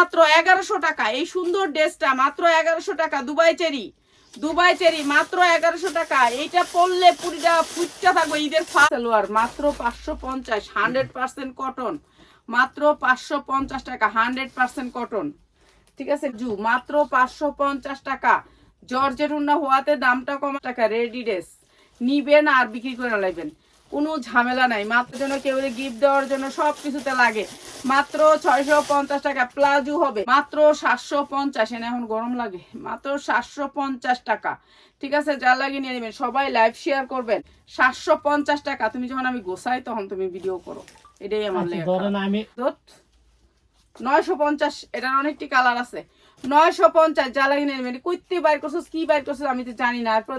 মাত্র এগারোশো টাকা। এই সুন্দর ড্রেসটা মাত্র এগারোশো টাকা, দুবাই চেরি। দুবাই চেরি, মাত্র এগারোশো টাকা। এইটা পরলে পুরিটা ফুটটা থাকবে, ঈদের সালোয়ার, মাত্র পাঁচশো পঞ্চাশ, হান্ড্রেড পার্সেন্ট কটন। মাত্র পাঁচশো পঞ্চাশ টাকা, হান্ড্রেড পার্সেন্ট কটন। ঠিক আছে, জু, মাত্র পাঁচশো পঞ্চাশ টাকা। জর্জের উন্না হওয়াতে দামটা কম, টাকা, রেডি ড্রেস। নিবেন আর বিক্রি করে লাইবেন। কোনো ঝামেলা নাই। মাত্র জন্য কেউ গিফট দেওয়ার জন্য সব কিছুতে লাগে। মাত্র ছয়শো পঞ্চাশ টাকা প্লাজু হবে। মাত্র সাতশো পঞ্চাশ এনে এখন গরম লাগে। মাত্র সাতশো পঞ্চাশ টাকা। ঠিক আছে যা লাগে নিয়ে নেবেন। সবাই লাইভ শেয়ার করবেন। সাতশো পঞ্চাশ টাকা। তুমি যখন আমি গোসাই তখন তুমি ভিডিও করো। এটাই আমার আচ্ছা। নয়শো পঞ্চাশ এটার অনেকটি কালার আছে। নয়শো পঞ্চাশ যা লাগে নিয়ে নেবেন। কইতে বাইর করছিস কি বাইর করছিস আমি তো জানি না। এরপর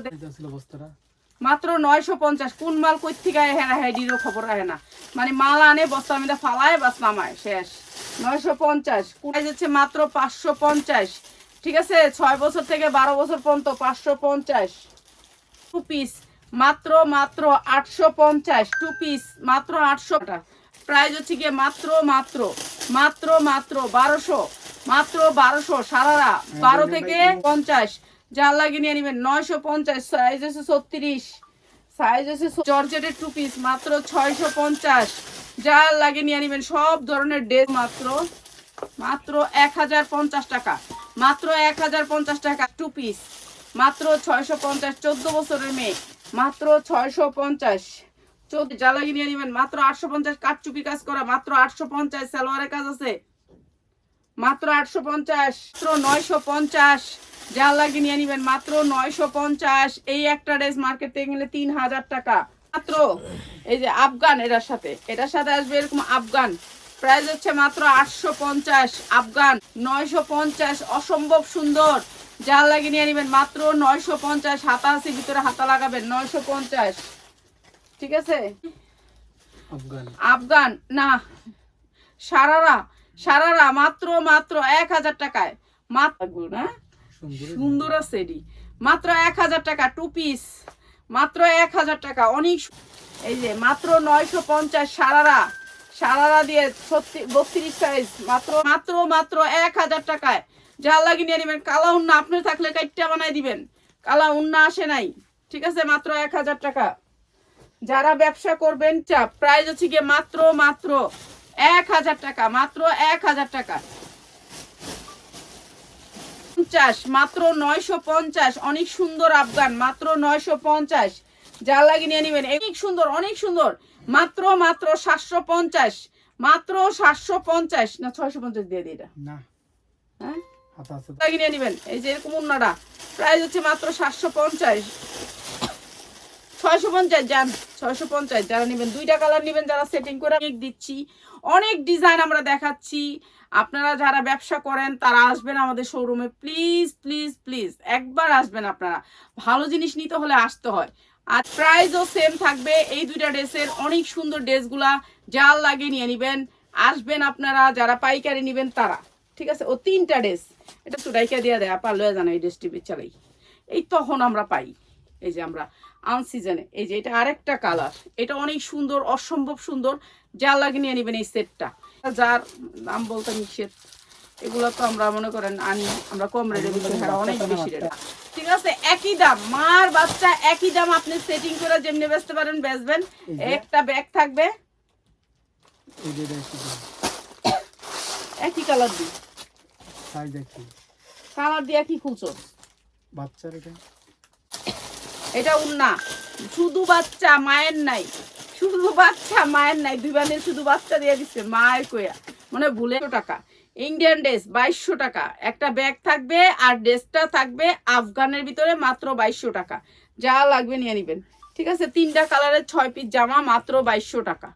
মাত্র নয়শো পঞ্চাশ। কোন মাল কই থেকে হেরা হেডিরও খবর রাখে না। মানে মাল আনে বস্তা মিলে ফালায় বাস নামায় শেষ। নয়শো পঞ্চাশ। কোথায় যাচ্ছে মাত্র পাঁচশো পঞ্চাশ। ঠিক আছে ছয় বছর থেকে বারো বছর পর্যন্ত পাঁচশো পঞ্চাশ। টু পিস মাত্র মাত্র আটশো পঞ্চাশ। টু পিস মাত্র আটশো প্রাইস হচ্ছে গিয়ে মাত্র মাত্র মাত্র মাত্র বারোশো। মাত্র বারোশো সারারা। বারো থেকে পঞ্চাশ। যার লাগে নিয়ে নেবেন নয়শো পঞ্চাশ সাইজ হচ্ছে ছত্রিশ সাইজ হচ্ছে জর্জেটের টু পিস মাত্র ছয়শো পঞ্চাশ। যার লাগে নিয়ে নেবেন সব ধরনের ড্রেস মাত্র মাত্র এক হাজার পঞ্চাশ টাকা, মাত্র এক হাজার পঞ্চাশ টাকা টু পিস মাত্র ছয়শো পঞ্চাশ, চোদ্দ বছরের মেয়ে, মাত্র ছয়শো পঞ্চাশ। চোদ্দ জ্বালাগি নিয়ে নেবেন মাত্র আটশো পঞ্চাশ, কাঠচুপি কাজ করা, মাত্র আটশো পঞ্চাশ, সালোয়ারের কাজ আছে, মাত্র আটশো পঞ্চাশ, মাত্র নয়শো পঞ্চাশ। যা লাগে নিয়ে নিবেন। মাত্র নয়শো পঞ্চাশ। এই একটা ড্রেস মার্কেট থেকে গেলে তিন হাজার টাকা। মাত্র। এই যে আফগান এটার সাথে। এটার সাথে আসবে এরকম আফগান। প্রাইস হচ্ছে মাত্র আটশো পঞ্চাশ। আফগান নয়শো পঞ্চাশ। অসম্ভব সুন্দর। যা লাগে নিয়ে নিবেন। মাত্র নয়শো পঞ্চাশ। হাতা আছে ভিতরে হাতা লাগাবেন। নয়শো পঞ্চাশ। ঠিক আছে? আফগান। আফগান না। সারারা। সারারা মাত্র মাত্র এক হাজার টাকায়। মাত্র না? সুন্দর আছে এটি। মাত্র এক হাজার টাকা টু পিস মাত্র এক হাজার টাকা অনেক এই যে মাত্র নয়শো পঞ্চাশ সারারা। সারারা দিয়ে বত্রিশ সাইজ মাত্র মাত্র মাত্র এক হাজার টাকায়। যা লাগিয়ে নিয়ে নেবেন কালা উন্না আপনি থাকলে কাইটটা বানাই দিবেন। কালা উন্না আসে নাই। ঠিক আছে মাত্র এক হাজার টাকা। যারা ব্যবসা করবেন চাপ প্রাইজ হচ্ছে গিয়ে মাত্র মাত্র এক হাজার টাকা মাত্র এক হাজার টাকা। পঞ্চাশ মাত্র নয়শো পঞ্চাশ। অনেক সুন্দর আফগান মাত্র নয়শো পঞ্চাশ। যা লাগে নিয়ে নেবেন অনেক সুন্দর অনেক সুন্দর। মাত্র মাত্র সাতশো পঞ্চাশ মাত্র সাতশো পঞ্চাশ। না ছয়শো পঞ্চাশ দিয়ে দিই এটা। না। হ্যাঁ? লাগিয়ে নিয়ে নেবেন এই যে এরকম অন্যটা প্রাইস হচ্ছে মাত্র সাতশো পঞ্চাশ। ছয়শো পঞ্চাশ যান, ছয়শো পঞ্চাশ যারা নেবেন, দুইটা কালার নেবেন, যারা সেটিং করে অনেক দিচ্ছি। অনেক ডিজাইন আমরা দেখাচ্ছি। আপনারা যারা ব্যবসা করেন, তারা আসবেন আমাদের শোরুমে প্লিজ প্লিজ প্লিজ একবার আসবেন আপনারা। ভালো জিনিস নিতে হলে আসতে হয়। আর প্রাইসও সেম থাকবে। এই দুইটা ড্রেসের অনেক সুন্দর ড্রেসগুলা জাল লাগিয়ে নিয়ে নেবেন। আসবেন আপনারা, যারা পাইকারি নেবেন তারা। ঠিক আছে? ও তিনটা ড্রেস। এটা সুরাইকা দিয়ে দেয় লয়ে জানো এই ড্রেস টিভি চালাই এই তখন আমরা পাই। এই যে আমরা আনসিজনে এই যে এটা আরেকটা কালার এটা অনেক সুন্দর অসম্ভব সুন্দর যা লাগে নিয়ে নেবেন এই সেটটা যার দাম বলতে নিষেধ এগুলো তো আমরা মনে করেন আনি আমরা কম রেটে বিক্রি হয় অনেক বেশি রেট ঠিক আছে একই দাম মার বাচ্চা একই দাম আপনি সেটিং করে যেমনি বেচতে পারেন বেচবেন। একটা ব্যাগ থাকবে। এই যে দেখি একই কালার দেখি কালার দিয়ে। কি খুলছো বাচ্চার এটা? এটা উন্না। শুধু বাচ্চা, মায়ের নাই। শুধু বাচ্চা, মায়ের নাই। দুই বানের শুধু বাচ্চা দিয়ে দিচ্ছে মায়ের কয়া মানে ভুলে টাকা। ইন্ডিয়ান ড্রেস বাইশশো টাকা। একটা ব্যাগ থাকবে আর ড্রেসটা থাকবে আফগানের ভিতরে মাত্র বাইশশো টাকা। যা লাগবে নিয়ে নিবেন। ঠিক আছে? তিনটা কালারের ছয় পিস জামা মাত্র বাইশশো টাকা।